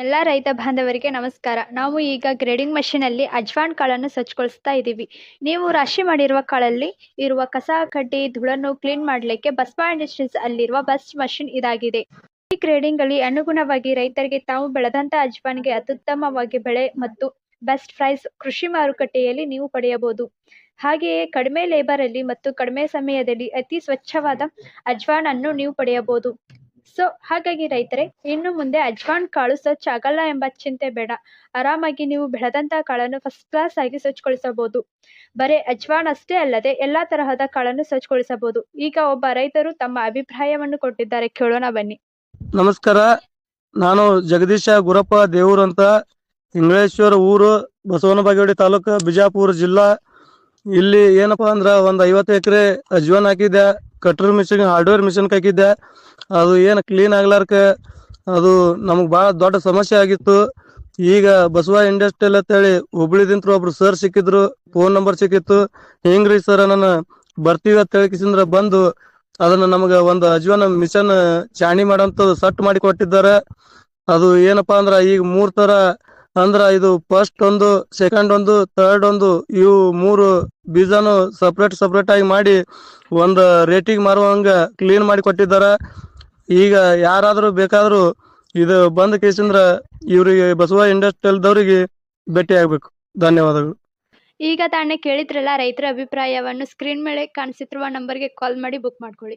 ಎಲ್ಲ ರೈತ ಬಾಂಧವರಿಗೆ ನಮಸ್ಕಾರ. ನಾವು ಈಗ ಗ್ರೇಡಿಂಗ್ ಮಷೀನಲ್ಲಿ ಅಜ್ವಾನ್ ಕಾಳನ್ನು ಸ್ವಚ್ಛಗೊಳಿಸ್ತಾ ಇದ್ದೀವಿ. ನೀವು ರಾಶಿ ಮಾಡಿರುವ ಕಾಳಲ್ಲಿ ಇರುವ ಕಸ, ಕಡ್ಡಿ, ಧೂಳನ್ನು ಕ್ಲೀನ್ ಮಾಡಲಿಕ್ಕೆ ಬಸ್ಪಾ ಇಂಡಸ್ಟ್ರೀಸ್ ಅಲ್ಲಿರುವ ಬಸ್ ಮಷೀನ್ ಇದಾಗಿದೆ. ಈ ಗ್ರೇಡಿಂಗ್ ಅಲ್ಲಿ ಅನುಗುಣವಾಗಿ ರೈತರಿಗೆ ತಾವು ಬೆಳೆದಂತ ಅಜ್ವಾನ್ಗೆ ಅತ್ಯುತ್ತಮವಾಗಿ ಬೆಳೆ ಮತ್ತು ಬೆಸ್ಟ್ ಪ್ರೈಸ್ ಕೃಷಿ ಮಾರುಕಟ್ಟೆಯಲ್ಲಿ ನೀವು ಪಡೆಯಬಹುದು. ಹಾಗೆಯೇ ಕಡಿಮೆ ಲೇಬರ್ ಅಲ್ಲಿ ಮತ್ತು ಕಡಿಮೆ ಸಮಯದಲ್ಲಿ ಅತಿ ಸ್ವಚ್ಛವಾದ ಅಜ್ವಾನ್ ಅನ್ನು ನೀವು ಪಡೆಯಬಹುದು. ಸೊ ಹಾಗಾಗಿ ರೈತರೆ, ಇನ್ನು ಮುಂದೆ ಅಜ್ವಾನ್ ಕಾಳು ಸ್ವಚ್ಛ ಆಗಲ್ಲ ಎಂಬ ಚಿಂತೆ ಬೇಡ. ಆರಾಮಾಗಿ ನೀವು ಬೆಳೆದಂತಹ ಕಾಳನ್ನು ಫಸ್ಟ್ ಕ್ಲಾಸ್ ಆಗಿ ಸ್ವಚ್ಛಗೊಳಿಸಬಹುದು. ಬರೀ, ಅಜ್ವಾನ್ ಅಷ್ಟೇ ಅಲ್ಲದೆ ಎಲ್ಲಾ ತರಹದ ಕಾಳನ್ನು ಸ್ವಚ್ಛಗೊಳಿಸಬಹುದು. ಈಗ ಒಬ್ಬ ರೈತರು ತಮ್ಮ ಅಭಿಪ್ರಾಯವನ್ನು ಕೊಟ್ಟಿದ್ದಾರೆ. ಕೇಳೋಣ ಬನ್ನಿ. ನಮಸ್ಕಾರ. ನಾನು ಜಗದೀಶ ಗುರಪ್ಪ ದೇವರು ಅಂತ. ಇಂಗಳೇಶ್ವರ ಊರು ಬಸವನ ಬಾಗೇವಾಡಿ ತಾಲೂಕು ಬಿಜಾಪುರ ಜಿಲ್ಲಾ. ಇಲ್ಲಿ ಏನಪ್ಪಾ ಅಂದ್ರ ಒಂದ್ ಐವತ್ತು ಎಕರೆ ಅಜ್ವಾನ್ ಹಾಕಿದ್ದೆ. ಕಟ್ರ್ ಮಿಷಿನ್ ಹಾರ್ಡ್ವೇರ್ ಮಿಷಿನ್ ಹಾಕಿದ್ದೆ ಅದು ಏನು ಕ್ಲೀನ್ ಆಗ್ಲಾರ್ಕ ಅದು ನಮಗೆ ಬಹಳ ದೊಡ್ಡ ಸಮಸ್ಯೆ ಆಗಿತ್ತು. ಈಗ ಬಸವ ಇಂಡಸ್ಟ್ರಿಯಲ್ ಅಂತೇಳಿ ಹುಬ್ಳಿದಿಂತ್ರ ಒಬ್ರು ಸರ್ ಸಿಕ್ಕಿದ್ರು ಫೋನ್ ನಂಬರ್ ಸಿಕ್ಕಿತ್ತು. ಹಿಂಗ್ರಿ ಸರ್ ನನ್ನ ಬರ್ತೀವಿ ಅಂತ ಹೇಳಿಕಿಸಿಂದ್ರ ಬಂದು ಅದನ್ನ ನಮಗ ಒಂದು ಅಜ್ವಾನ ಮಿಷನ್ ಚಾಣಿ ಮಾಡಂತ ಸಟ್ ಮಾಡಿ ಕೊಟ್ಟಿದ್ದಾರೆ. ಅದು ಏನಪ್ಪಾ ಅಂದ್ರ ಈಗ ಮೂರ್ ತರ ಅಂದ್ರ ಇದು ಫಸ್ಟ್ ಒಂದು ಸೆಕೆಂಡ್ ಒಂದು ಥರ್ಡ್ ಒಂದು, ಇವು ಮೂರು ಬೀಜನು ಸಪ್ರೇಟ್ ಸಪ್ರೇಟ್ ಆಗಿ ಮಾಡಿ ಒಂದು ರೇಟಿಗೆ ಮಾರುವಂಗ ಕ್ಲೀನ್ ಮಾಡಿ ಕೊಟ್ಟಿದ್ದಾರೆ. ಈಗ ಯಾರಾದ್ರೂ ಬೇಕಾದ್ರೂ ಇದು ಬಂದ ಕೇಸಿಂದ್ರ ಇವರಿಗೆ ಬಸವ ಇಂಡಸ್ಟ್ರಿಯಲ್ದವ್ರಿಗೆ ಭೇಟಿ ಆಗ್ಬೇಕು. ಧನ್ಯವಾದಗಳು. ಈಗ ತಾನೇ ಕೇಳಿದ್ರಲ್ಲ ರೈತರ ಅಭಿಪ್ರಾಯವನ್ನು ಸ್ಕ್ರೀನ್ ಮೇಲೆ ಕಾಣಿಸುತ್ತಿರುವ ನಂಬರ್ಗೆ ಕಾಲ್ ಮಾಡಿ ಬುಕ್ ಮಾಡ್ಕೊಳ್ಳಿ.